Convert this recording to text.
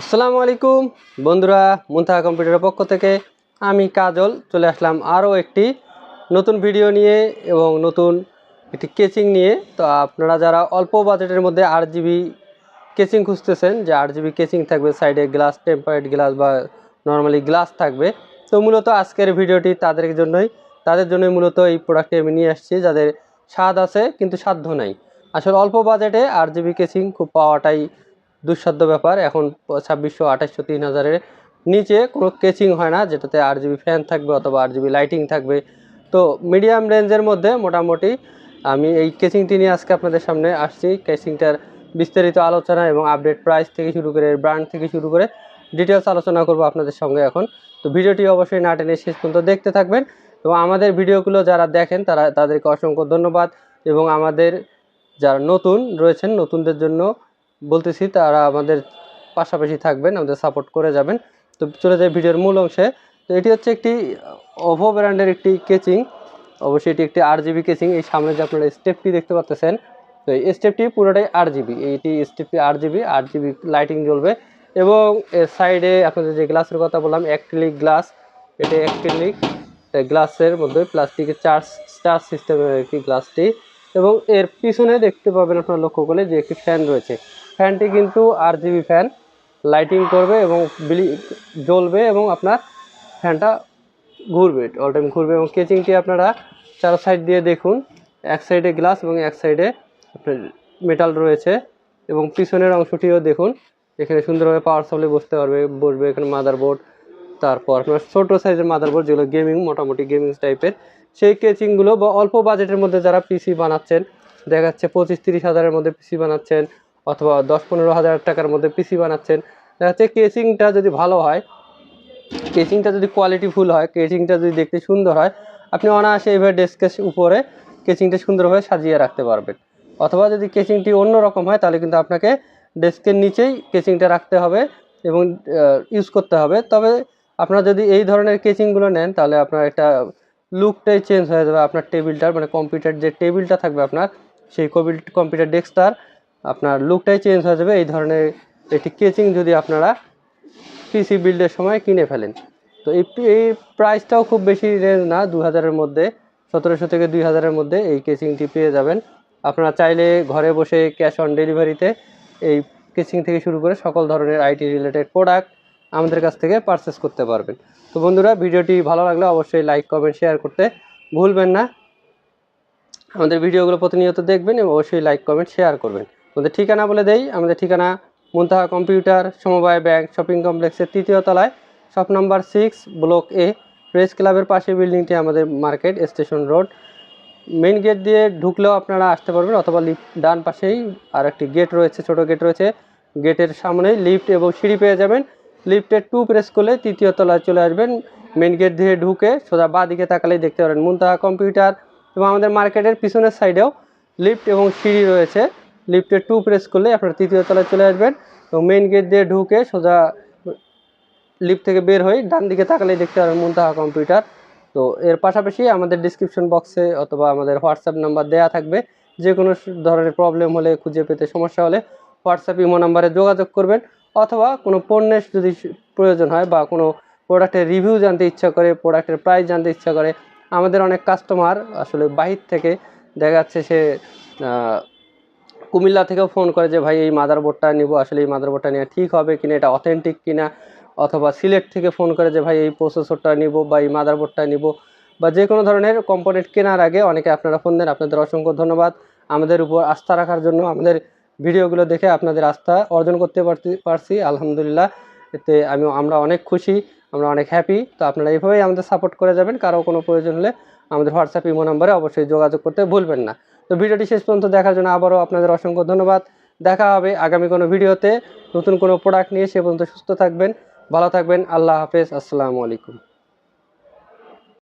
আসসালামু আলাইকুম। বন্ধুরা, মুন্তাহা কম্পিউটারের পক্ষ থেকে আমি কাজল চলে আসলাম আরও একটি নতুন ভিডিও নিয়ে এবং নতুন একটি কেচিং নিয়ে। তো আপনারা যারা অল্প বাজেটের মধ্যে আট জিবি কেচিং খুঁজতেছেন, যে আট জিবি কেচিং থাকবে, সাইডে গ্লাস টেম্পারেট গ্লাস বা নর্মালি গ্লাস থাকবে। তো মূলত আজকের ভিডিওটি তাদের জন্যই তাদের জন্যই মূলত এই প্রোডাক্টটি আমি নিয়ে আসছি, যাদের স্বাদ আছে কিন্তু সাধ্য নাই। আসলে অল্প বাজেটে আট জিবি কেচিং খুব পাওয়াটাই দুঃসাধ্য ব্যাপার। এখন ছাব্বিশশো আঠাশশো তিন হাজারের নিচে কোনো কেচিং হয় না, যেটাতে আট জিবি ফ্যান থাকবে অথবা আট জিবি লাইটিং থাকবে। তো মিডিয়াম রেঞ্জের মধ্যে মোটামুটি আমি এই কেচিংটি নিয়ে আজকে আপনাদের সামনে আসছি। কেচিংটার বিস্তারিত আলোচনা এবং আপডেট প্রাইস থেকে শুরু করে ব্র্যান্ড থেকে শুরু করে ডিটেলস আলোচনা করব আপনাদের সঙ্গে এখন। তো ভিডিওটি অবশ্যই না টেনে শেষ পর্যন্ত দেখতে থাকবেন এবং আমাদের ভিডিওগুলো যারা দেখেন তারা, তাদেরকে অসংখ্য ধন্যবাদ এবং আমাদের যারা নতুন রয়েছেন, নতুনদের জন্য বলতেছি, তারা আমাদের পাশাপাশি থাকবেন, আমাদের সাপোর্ট করে যাবেন। তো চলে যাই ভিডিওর মূল অংশে। তো এটি হচ্ছে একটি ওভো ব্র্যান্ডের একটি কেচিং অবশ্যই এটি একটি আট জিবি কেচিং এই সামনে যে আপনারা স্টেপটি দেখতে পাচ্ছেন, তো এই স্টেপটি পুরোটাই আট জিবি এইটি স্টেপটি আট জিবি আট জিবি লাইটিং জ্বলবে। এবং এর সাইডে আপনাদের যে গ্লাসের কথা বললাম অ্যাক্রিলিক গ্লাস এটা অ্যাক্রিলিক গ্লাসের মধ্যে প্লাস্টিকের চার্জ স্টার সিস্টেমের একটি গ্লাসটি এবং এর পিছনে দেখতে পাবেন আপনারা লক্ষ্য করলে যে একটি ফ্যান রয়েছে। ফ্যানটি কিন্তু আর জিবি ফ্যান। লাইটিং করবে এবং বিলি জ্বলবে এবং আপনার ফ্যানটা ঘুরবে অল টাইম ঘুরবে এবং কেচিংটি আপনারা চার সাইড দিয়ে দেখুন। এক সাইডে গ্লাস এবং এক সাইডে আপনার মেটাল রয়েছে এবং পিছনের অংশটিও দেখুন। এখানে সুন্দরভাবে পাওয়ার সাপ্লাই বসতে পারবে, বসবে এখানে মাদারবোর্ড তারপর আপনার ছোটো সাইজের মাদারবোর্ড যেগুলো গেমিং মোটামুটি গেমিং টাইপের সেই কেচিংগুলো বা অল্প বাজেটের মধ্যে যারা পিসি বানাচ্ছেন দেখা যাচ্ছে পঁচিশ তিরিশ হাজারের মধ্যে পিসি বানাচ্ছেন। অথবা দশ পনেরো হাজার টাকার মধ্যে পিসি বানাচ্ছেন। দেখা যাচ্ছে কেচিংটা যদি ভালো হয় কেচিংটা যদি কোয়ালিটি কোয়ালিটিফুল হয় কেচিংটা যদি দেখতে সুন্দর হয়, আপনি অনায়াসে এভাবে ডেস্কের উপরে কেচিংটা সুন্দরভাবে সাজিয়ে রাখতে পারবেন। অথবা যদি কেচিংটি অন্য রকম হয়, তাহলে কিন্তু আপনাকে ডেস্কের নিচেই কেচিংটা রাখতে হবে এবং ইউজ করতে হবে। তবে আপনারা যদি এই ধরনের কেচিংগুলো নেন, তাহলে আপনার একটা লুকটাই চেঞ্জ হয়ে যাবে। আপনার টেবিলটার মানে কম্পিউটার যে টেবিলটা থাকবে আপনার, সেই কম্পিউটার ডেস্কটার আপনার লুকটাই চেঞ্জ হয়ে যাবে। এই ধরনের একটি কেচিং যদি আপনারা পিসি বিল্ডের সময় কিনে ফেলেন। তো এই এই প্রাইসটাও খুব বেশি রেঞ্জ না দু হাজারের মধ্যে, সতেরোশো থেকে দুই হাজারের মধ্যে এই কেচিংটি পেয়ে যাবেন। আপনারা চাইলে ঘরে বসে ক্যাশ অন ডেলিভারিতে এই কেচিং থেকে শুরু করে সকল ধরনের আইটি রিলেটেড প্রোডাক্ট আমাদের কাছ থেকে পারচেস করতে পারবেন। তো বন্ধুরা, ভিডিওটি ভালো লাগলে অবশ্যই লাইক কমেন্ট শেয়ার করতে ভুলবেন না। আমাদের ভিডিওগুলো প্রতিনিয়ত দেখবেন এবং অবশ্যই লাইক কমেন্ট শেয়ার করবেন। আমাদের ঠিকানা বলে দেই। আমাদের ঠিকানা মুন্তাহা কম্পিউটার, সমবায় ব্যাংক, শপিং কমপ্লেক্সের তৃতীয় তলায়, shop number six, block A, press ক্লাবের পাশে বিল্ডিংটি আমাদের market station road. Main gate দিয়ে ঢুকলেও আপনারা আসতে পারবেন অথবা লিফট ডান পাশেই আর একটি গেট রয়েছে, ছোট গেট রয়েছে। গেটের সামনেই লিফট এবং সিঁড়ি পেয়ে যাবেন। লিফটের টু প্রেস করলে তৃতীয় তলায় চলে আসবেন। মেন গেট দিয়ে ঢুকে সোজা বাঁ দিকে তাকালেই দেখতে পারেন মুন্তাহা কম্পিউটার এবং আমাদের মার্কেটের পিছনের সাইডেও লিফট এবং সিঁড়ি রয়েছে। লিফটের টু প্রেস করলে আপনারা তৃতীয় তলায় চলে আসবেন এবং মেন গেট দিয়ে ঢুকে সোজা লিফট থেকে বের হয়ে ডান দিকে তাকালেই দেখতে পারেন মুন্তাহা কম্পিউটার তো এর পাশাপাশি আমাদের ডিসক্রিপশন বক্সে অথবা আমাদের হোয়াটসঅ্যাপ নাম্বার দেয়া থাকবে। যে কোনো ধরনের প্রবলেম হলে খুঁজে পেতে সমস্যা হলে হোয়াটসঅ্যাপ ইমো নাম্বারে যোগাযোগ করবেন। অথবা কোনো পণ্যের যদি প্রয়োজন হয় বা কোনো প্রোডাক্টের রিভিউ জানতে ইচ্ছা করে প্রোডাক্টের প্রাইস জানতে ইচ্ছা করে, আমাদের অনেক কাস্টমার আসলে বাহির থেকে দেখা যাচ্ছে সে কুমিল্লা থেকেও ফোন করে যে, ভাই, এই মাদারবোর্ডটা নিব। আসলে এই মাদারবোর্ডটা নেওয়া ঠিক হবে কিনা? এটা অথেন্টিক কিনা? অথবা সিলেট থেকে ফোন করে যে, ভাই, এই প্রসেসরটা নিব বা এই মাদারবোর্ডটা নিব। বা যে কোনো ধরনের কম্পোনেন্ট কেনার আগে অনেকে আপনারা ফোন দেন। আপনাদের অসংখ্য ধন্যবাদ। আমাদের উপর আস্থা রাখার জন্য আমাদের ভিডিওগুলো দেখে আপনাদের আস্থা অর্জন করতে পারছি। আলহামদুলিল্লাহ। এতে আমি, আমরা অনেক খুশি, আমরা অনেক হ্যাপি তো আপনারা এইভাবেই আমাদের সাপোর্ট করে যাবেন। কারও কোনো প্রয়োজন হলে আমাদের হোয়াটসঅ্যাপ ইমো নাম্বারে অবশ্যই যোগাযোগ করতে ভুলবেন না। তো ভিডিওটি শেষ পর্যন্ত দেখার জন্য আবারও আপনাদের অসংখ্য ধন্যবাদ। দেখা হবে আগামী কোনো ভিডিওতে। নতুন কোনো প্রোডাক্ট নিয়ে সে পর্যন্ত সুস্থ থাকবেন, ভালো থাকবেন। আল্লাহ হাফেজ। আসসালামু আলাইকুম।